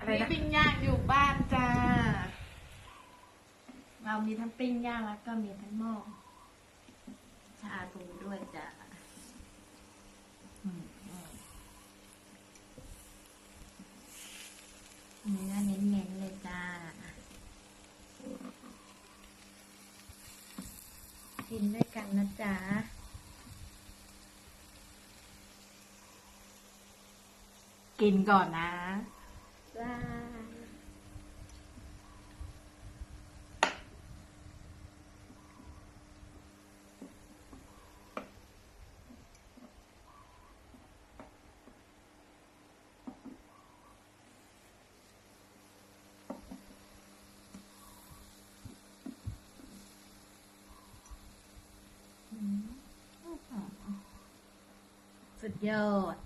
อะไรมีนะปิ้งย่างอยู่บ้านจ้า เรามีทั้งปิ้งย่างแล้วก็มีทั้งหม้อชาบูด้วยจ้ะอืมอืมเนื้อเน้นๆเลยจ้า กินด้วยกันนะจ๊ะกินก่อนนะ ดยอด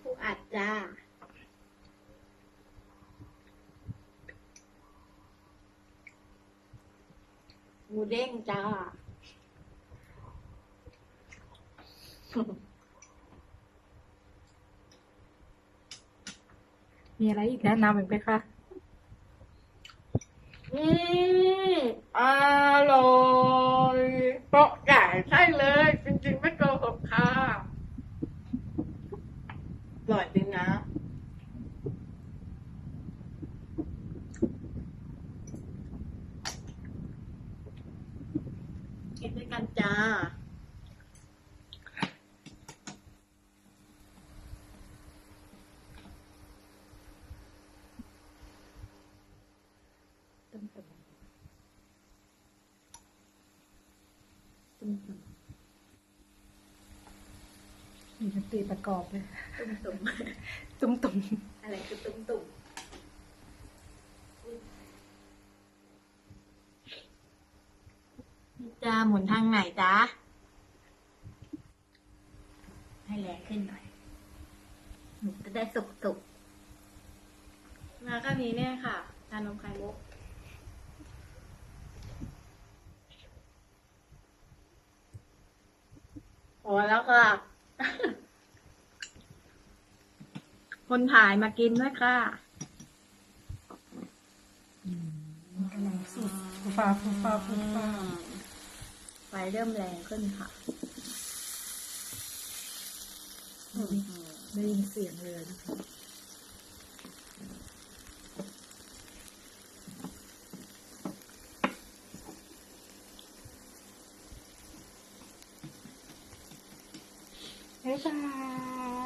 ผู้อัดจ้าหมูเด้งจ้า มีอะไรอีกแนะนำอีกไหมคะ อืมอร่อยโปะไก่ใช่เลย จริงๆ ไม่โกหกค่ะอร่อยจริงนะ กินด้วยกันจ้า ตุ้มตุ่มตุ้ มตุ่มมีดนตรีประกอบเลยตุ่มตุ่มตุ้มตุ่มอะไรคือตุ่มตุ่มนี่จ้าหมุนทางไหนจ้าให้แรงขึ้นหน่อยหนูจะได้สุกสุกแล้วก็นี้เนี่ยค่ะชานมไข่มุก แล้วค่ะ คนถ่ายมากินด้วยค่ะกำลังสุดฟูฟ้าฟูฟ้าฟูฟ้าไฟเริ่มแรงขึ้นค่ะได้ยินเสียงเลยนะคะ บ๊ายบาย